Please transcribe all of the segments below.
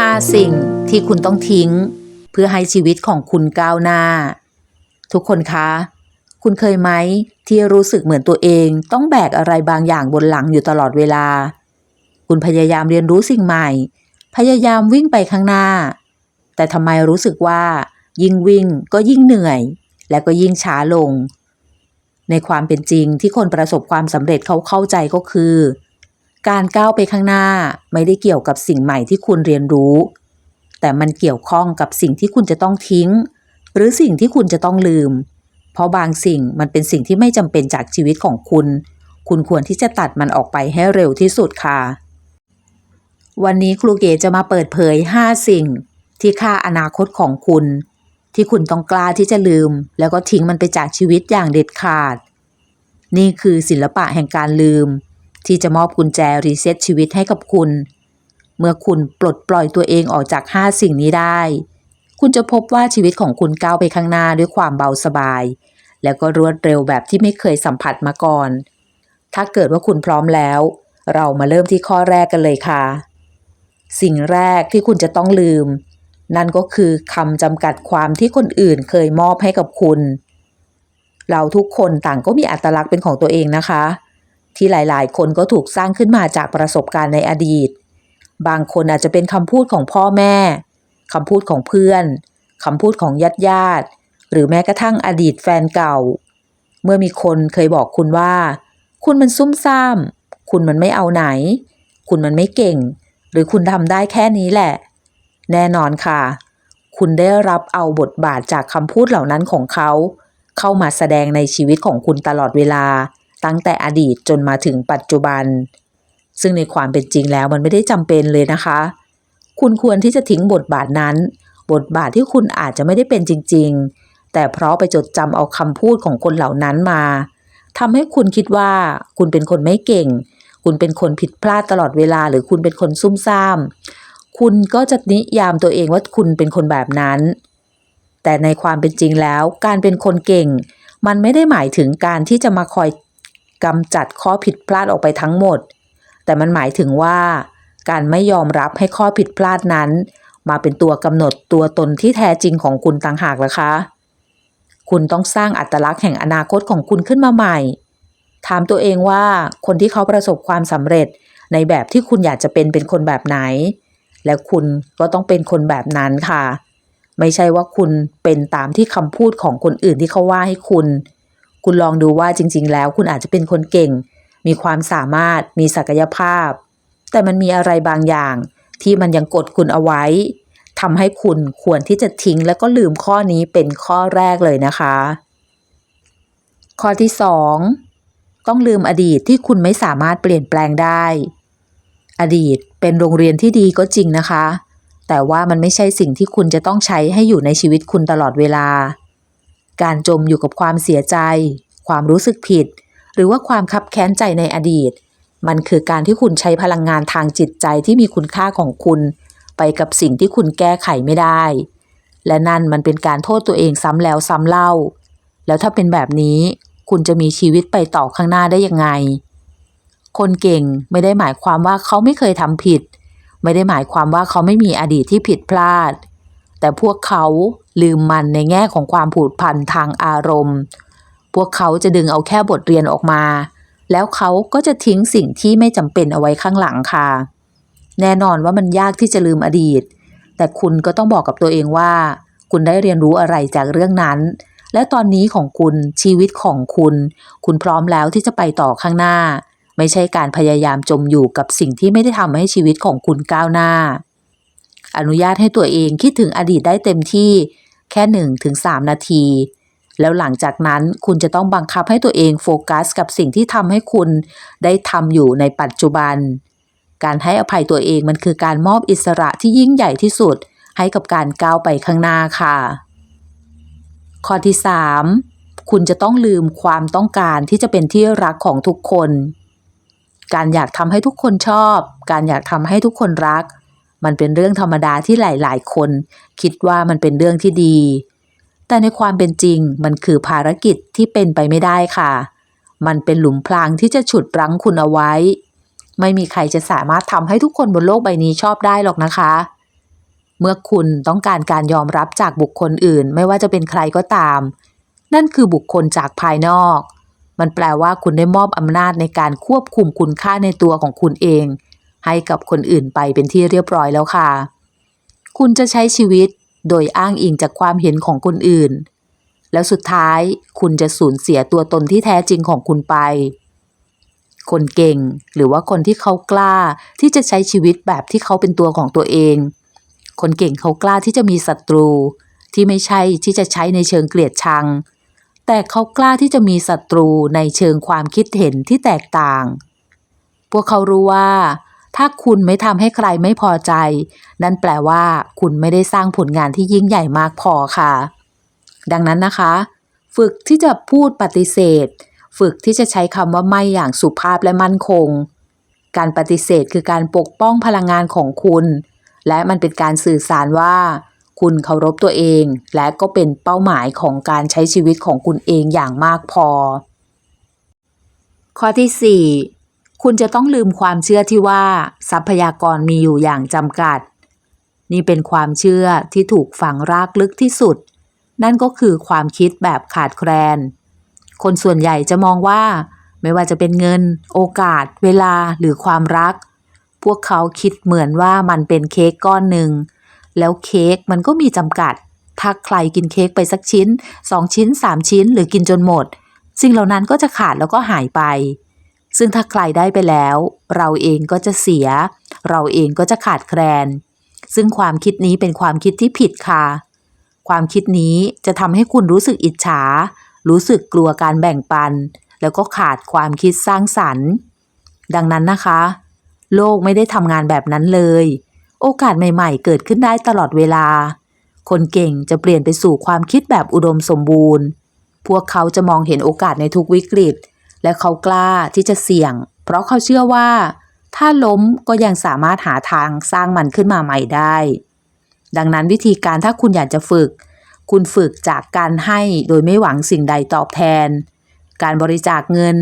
5 สิ่งที่คุณต้องทิ้ง เพื่อให้ชีวิตของคุณก้าวหน้า ทุกคนคะ คุณเคยไหมที่รู้สึกเหมือนตัวเองต้องแบกอะไรบางอย่างบนหลังอยู่ตลอดเวลา คุณพยายามเรียนรู้สิ่งใหม่ พยายามวิ่งไปข้างหน้า แต่ทำไมรู้สึกว่า ยิ่งวิ่งก็ยิ่งเหนื่อย และก็ยิ่งช้าลง ในความเป็นจริงที่คนประสบความสำเร็จเขาเข้าใจก็คือ การก้าวไปข้างหน้าไม่ได้เกี่ยวกับสิ่งใหม่ที่คุณเรียนรู้ แต่มันเกี่ยวข้องกับสิ่งที่คุณจะต้องทิ้ง หรือสิ่งที่คุณจะต้องลืม เพราะบางสิ่งมันเป็นสิ่งที่ไม่จำเป็นจากชีวิตของคุณ คุณควรที่จะตัดมันออกไปให้เร็วที่สุดค่ะ วันนี้ครูเก๋จะมาเปิดเผย 5 สิ่ง ที่ค่าอนาคตของคุณ ที่คุณต้องกล้าที่จะลืม แล้วก็ทิ้งมันไปจากชีวิตอย่างเด็ดขาด นี่คือศิลปะแห่งการลืม ที่จะมอบกุญแจรีเซ็ตชีวิตให้กับคุณ เมื่อคุณปลดปล่อยตัวเองออกจาก 5 สิ่งนี้ได้ คุณจะพบว่าชีวิตของคุณก้าวไปข้างหน้าด้วยความเบาสบาย แล้วก็รวดเร็วแบบที่ไม่เคยสัมผัสมาก่อน ถ้าเกิดว่าคุณพร้อมแล้ว เรามาเริ่มที่ข้อแรกกันเลยค่ะ สิ่งแรกที่คุณจะต้องลืม นั่นก็คือคำจำกัดความที่คนอื่นเคยมอบให้กับคุณ เราทุกคนต่างก็มีอัตลักษณ์เป็นของตัวเองนะคะ ที่หลายๆ คนก็ถูกสร้างขึ้นมาจากประสบการณ์ในอดีต บางคนอาจจะเป็นคำพูดของพ่อแม่คำพูดของเพื่อนคำพูดของญาติญาติ หรือแม้กระทั่งอดีตแฟนเก่า เมื่อมีคนเคยบอกคุณว่า คุณมันซุ่มซ่าม คุณมันไม่เอาไหน คุณมันไม่เก่ง หรือคุณทำได้แค่นี้แหละ แน่นอนค่ะ คุณได้รับเอาบทบาทจากคำพูดเหล่านั้นของเขา เข้ามาแสดงในชีวิตของคุณตลอดเวลา ตั้งแต่อดีตจนมาถึงปัจจุบัน ซึ่งในความเป็นจริงแล้วมันไม่ได้จำเป็นเลยนะคะ คุณควรที่จะทิ้งบทบาทนั้น บทบาทที่คุณอาจจะไม่ได้เป็นจริง ๆ แต่เพราะไปจดจำเอาคำพูดของคนเหล่านั้นมาทำให้คุณคิดว่าคุณเป็นคนไม่เก่ง คุณเป็นคนผิดพลาดตลอดเวลาหรือคุณเป็นคนซุ่มซ่าม คุณก็จะนิยามตัวเองว่าคุณเป็นคนแบบนั้น แต่ในความเป็นจริงแล้ว การเป็นคนเก่ง มันไม่ได้หมายถึงการที่จะมาคอย กำจัดข้อผิดพลาดออกไปทั้งหมด แต่มันหมายถึงว่า การไม่ยอมรับให้ข้อผิดพลาดนั้น มาเป็นตัวกำหนดตัวตนที่แท้จริงของคุณต่างหากล่ะคะ คุณต้องสร้างอัตลักษณ์แห่งอนาคตของคุณขึ้นมาใหม่ ถามตัวเองว่าคนที่เขาประสบความสำเร็จในแบบที่คุณอยากจะเป็นเป็นคนแบบไหน และคุณก็ต้องเป็นคนแบบนั้นค่ะ ไม่ใช่ว่าคุณเป็นตามที่คำพูดของคนอื่นที่เขาว่าให้คุณ คุณลองดูว่าจริง ๆ แล้วคุณอาจจะเป็นคนเก่ง มีความสามารถ มีศักยภาพ แต่มันมีอะไรบางอย่าง ที่มันยังกดคุณเอาไว้ทำให้คุณควรที่จะทิ้งแล้วก็ลืมข้อนี้เป็นข้อแรกเลยนะคะ ข้อที่สองต้องลืมอดีตที่คุณไม่สามารถเปลี่ยนแปลงได้ อดีตเป็นโรงเรียนที่ดีก็จริงนะคะ แต่ว่ามันไม่ใช่สิ่งที่คุณจะต้องใช้ให้อยู่ในชีวิตคุณตลอดเวลา การจมอยู่กับความเสียใจ ความรู้สึกผิด หรือว่าความคับแค้นใจในอดีต มันคือการที่คุณใช้พลังงานทางจิตใจที่มีคุณค่าของคุณ ไปกับสิ่งที่คุณแก้ไขไม่ได้ และนั่นมันเป็นการโทษตัวเองซ้ำแล้วซ้ำเล่า แล้วถ้าเป็นแบบนี้คุณจะมีชีวิตไปต่อข้างหน้าได้ยังไง คนเก่งไม่ได้หมายความว่าเขาไม่เคยทำผิด ไม่ได้หมายความว่าเขาไม่มีอดีตที่ผิดพลาด แต่พวกเขา ลืมมันในแง่ของความผูกพันทางอารมณ์ พวกเขาจะดึงเอาแค่บทเรียนออกมา แล้วเขาก็จะทิ้งสิ่งที่ไม่จำเป็นเอาไว้ข้างหลังค่ะ แน่นอนว่ามันยากที่จะลืมอดีต แต่คุณก็ต้องบอกกับตัวเองว่า คุณได้เรียนรู้อะไรจากเรื่องนั้น และตอนนี้ของคุณชีวิตของคุณ คุณพร้อมแล้วที่จะไปต่อข้างหน้า ไม่ใช่การพยายามจมอยู่กับสิ่งที่ไม่ได้ทำให้ชีวิตของคุณก้าวหน้า อนุญาตให้ตัวเองคิดถึงอดีตได้เต็มที่แค่1-3ถึงนาที แล้วหลังจากนั้นคุณจะต้องบังคับให้ตัวเองโฟกัสกับสิ่งที่ทำให้คุณได้ทำอยู่ในปัจจุบัน การให้อภัยตัวเองมันคือการมอบอิสระที่ยิ่งใหญ่ที่สุด ให้กับการก้าวไปข้างหน้าค่ะ ข้อที่ 3 คุณจะต้องลืมความต้องการที่จะเป็นที่รักของทุกคน การอยากทำให้ทุกคนชอบ การอยากทำให้ทุกคนรัก มันเป็นเรื่องธรรมดาที่หลาย ๆ คน คิดว่ามันเป็นเรื่องที่ดี แต่ในความเป็นจริงมันคือภารกิจที่เป็นไปไม่ได้ค่ะ มันเป็นหลุมพรางที่จะฉุดรั้งคุณเอาไว้ ไม่มีใครจะสามารถทำให้ทุกคนบนโลกใบนี้ชอบได้หรอกนะคะ เมื่อคุณต้องการการยอมรับจากบุคคลอื่น ไม่ว่าจะเป็นใครก็ตาม นั่นคือบุคคลจากภายนอก มันแปลว่าคุณได้มอบอำนาจในการควบคุมคุณค่าในตัวของคุณเอง ให้กับคนอื่นไปเป็นที่เรียบร้อยแล้วค่ะ คุณจะใช้ชีวิตโดยอ้างอิงจากความเห็นของคนอื่น แล้วสุดท้ายคุณจะสูญเสียตัวตนที่แท้จริงของคุณไป คนเก่งหรือว่าคนที่เขากล้าที่จะใช้ชีวิตแบบที่เขาเป็นตัวของตัวเอง คนเก่งเขากล้าที่จะมีศัตรู ที่ไม่ใช่ที่จะใช้ในเชิงเกลียดชัง แต่เขากล้าที่จะมีศัตรูในเชิงความคิดเห็นที่แตกต่าง พวกเขารู้ว่า ถ้าคุณไม่ทำให้ใครไม่พอใจ นั่นแปลว่าคุณไม่ได้สร้างผลงานที่ยิ่งใหญ่มากพอค่ะ ดังนั้นนะคะ ฝึกที่จะพูดปฏิเสธ ฝึกที่จะใช้คำว่าไม่อย่างสุภาพและมั่นคง การปฏิเสธคือการปกป้องพลังงานของคุณ และมันเป็นการสื่อสารว่า คุณเคารพตัวเอง และก็เป็นเป้าหมายของการใช้ชีวิตของคุณเองอย่างมากพอ ข้อที่ 4 คุณจะต้องลืมความเชื่อที่ว่า ทรัพยากรมีอยู่อย่างจำกัด นี่เป็นความเชื่อที่ถูกฝังรากลึกที่สุด นั่นก็คือความคิดแบบขาดแคลน คนส่วนใหญ่จะมองว่า ไม่ว่าจะเป็นเงิน โอกาส เวลาหรือความรัก พวกเขาคิดเหมือนว่ามันเป็นเค้กก้อนหนึ่ง แล้วเค้กมันก็มีจำกัด ถ้าใครกินเค้กไปสักชิ้น2ชิ้น3ชิ้น หรือกินจนหมดสิ่งเหล่านั้นก็จะขาดแล้วก็หายไป ซึ่งถ้าใครได้ไปแล้ว เราเองก็จะเสีย เราเองก็จะขาดแคลน ซึ่งความคิดนี้เป็นความคิดที่ผิดค่ะ ความคิดนี้จะทำให้คุณรู้สึกอิจฉา รู้สึกกลัวการแบ่งปัน แล้วก็ขาดความคิดสร้างสรรค์ ดังนั้นนะคะ โลกไม่ได้ทำงานแบบนั้นเลย โอกาสใหม่ๆ เกิดขึ้นได้ตลอดเวลา คนเก่งจะเปลี่ยนไปสู่ความคิดแบบอุดมสมบูรณ์ พวกเขาจะมองเห็นโอกาสในทุกวิกฤต และเขากล้าที่จะเสี่ยง เพราะเขาเชื่อว่า ถ้าล้มก็ยังสามารถหาทางสร้างมันขึ้นมาใหม่ได้ ดังนั้นวิธีการถ้าคุณอยากจะฝึก คุณฝึกจากการให้โดยไม่หวังสิ่งใดตอบแทน การบริจาคเงิน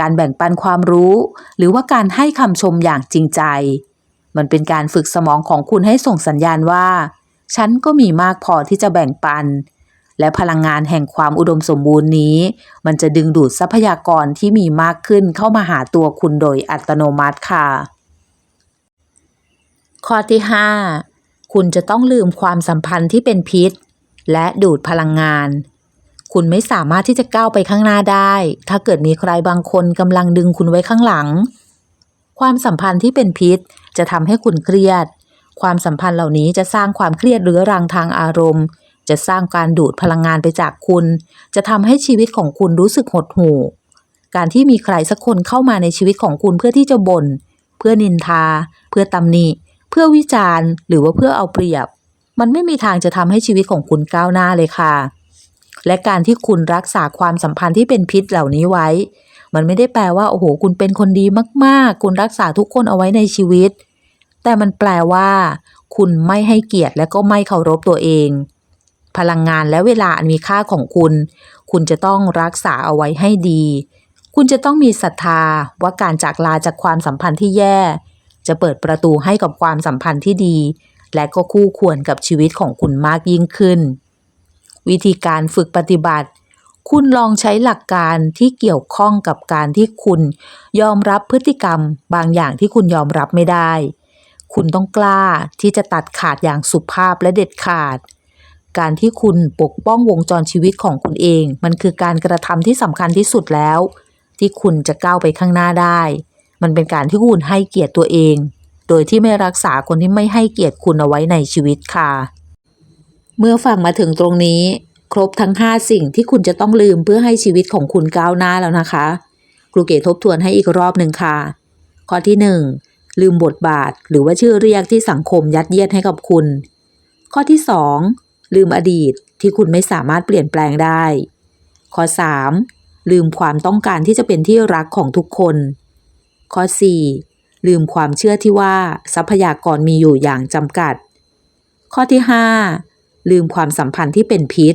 การแบ่งปันความรู้ หรือว่าการให้คำชมอย่างจริงใจ มันเป็นการฝึกสมองของคุณให้ส่งสัญญาณว่า ฉันก็มีมากพอที่จะแบ่งปัน และพลังงานแห่งความอุดมสมบูรณ์นี้ มันจะดึงดูดทรัพยากรที่มีมากขึ้นเข้ามาหาตัวคุณโดยอัตโนมัติค่ะ ข้อที่ 5 คุณจะต้องลืมความสัมพันธ์ที่เป็นพิษ และดูดพลังงาน คุณไม่สามารถที่จะก้าวไปข้างหน้าได้ ถ้าเกิดมีใครบางคนกำลังดึงคุณไว้ข้างหลัง ความสัมพันธ์ที่เป็นพิษจะทำให้คุณเครียดความสัมพันธ์เหล่านี้จะสร้างความเครียดเรื้อรังทางอารมณ์ จะสร้างการดูดพลังงานไปจากคุณ จะทำให้ชีวิตของคุณรู้สึกหดหู่ การที่มีใครสักคนเข้ามาในชีวิตของคุณเพื่อที่จะบน่นเพื่อนินทา เพื่อตำหนิ เพื่อวิจารณ์ หรือว่าเพื่อเอาเปรียบ มันไม่มีทางจะทำให้ชีวิตของคุณก้าวหน้าเลยค่ะ และการที่คุณรักษาความสัมพันธ์ที่เป็นพิษเหล่านี้ไว้ มันไม่ได้แปลว่าโอ้โห คุณเป็นคนดีมากๆ คุณรักษาทุกคนเอาไว้ในชีวิต แต่มันแปลว่า คุณไม่ให้เกียรติและก็ไม่เคารพตัวเอง พลังงานและเวลาอันมีค่าของคุณ คุณจะต้องรักษาเอาไว้ให้ดี คุณจะต้องมีศรัทธาว่าการจากลาจากความสัมพันธ์ที่แย่ จะเปิดประตูให้กับความสัมพันธ์ที่ดี และก็คู่ควรกับชีวิตของคุณมากยิ่งขึ้น วิธีการฝึกปฏิบัติ คุณลองใช้หลักการที่เกี่ยวข้องกับการที่คุณยอมรับพฤติกรรม บางอย่างที่คุณยอมรับไม่ได้ คุณต้องกล้าที่จะตัดขาดอย่างสุภาพและเด็ดขาด การที่คุณปกป้องวงจรชีวิตของคุณเอง มันคือการกระทำที่สำคัญที่สุดแล้ว ที่คุณจะก้าวไปข้างหน้าได้ มันเป็นการที่คุณให้เกียรติตัวเอง โดยที่ไม่รักษาคนที่ไม่ให้เกียรติคุณเอาไว้ในชีวิตค่ะ เมื่อฟังมาถึงตรงนี้ ครบทั้ง 5 สิ่งที่คุณจะต้องลืมเพื่อให้ชีวิตของคุณก้าวหน้าแล้วนะคะครูเกศทบทวนให้อีกรอบหนึ่งค่ะ ข้อที่ 1 ลืมบทบาทหรือว่าชื่อเรียกที่สังคมยัดเยียดให้กับคุณ ข้อที่ 2 ลืมอดีตที่คุณไม่สามารถเปลี่ยนแปลงได้ ข้อ 3 ลืมความต้องการที่จะเป็นที่รักของทุกคน ข้อ 4 ลืมความเชื่อที่ว่าทรัพยากรมีอยู่อย่างจำกัด ข้อที่ 5 ลืมความสัมพันธ์ที่เป็นพิษ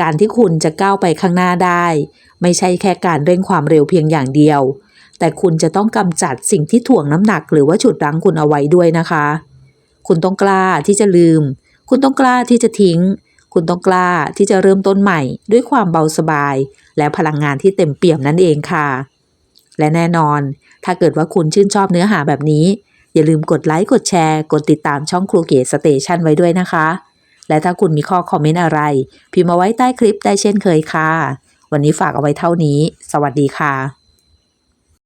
การที่คุณจะก้าวไปข้างหน้าได้ ไม่ใช่แค่การเร่งความเร็วเพียงอย่างเดียว แต่คุณจะต้องกำจัดสิ่งที่ถ่วงน้ำหนักหรือว่าฉุดรั้งคุณเอาไว้ด้วยนะคะ คุณต้องกล้าที่จะลืม คุณต้องกล้าที่จะทิ้ง คุณต้องกล้าที่จะเริ่มต้นใหม่ด้วยความเบาสบาย และพลังงานที่เต็มเปี่ยมนั่นเองค่ะ และแน่นอน ถ้าเกิดว่าคุณชื่นชอบเนื้อหาแบบนี้ อย่าลืมกดไลค์กดแชร์ กดติดตามช่องครูเก๋สเตชันไว้ด้วยนะคะ และถ้าคุณมีข้อคอมเมนต์อะไร พิมพ์มาไว้ใต้คลิปได้เช่นเคยค่ะ วันนี้ฝากเอาไว้เท่านี้ สวัสดีค่ะ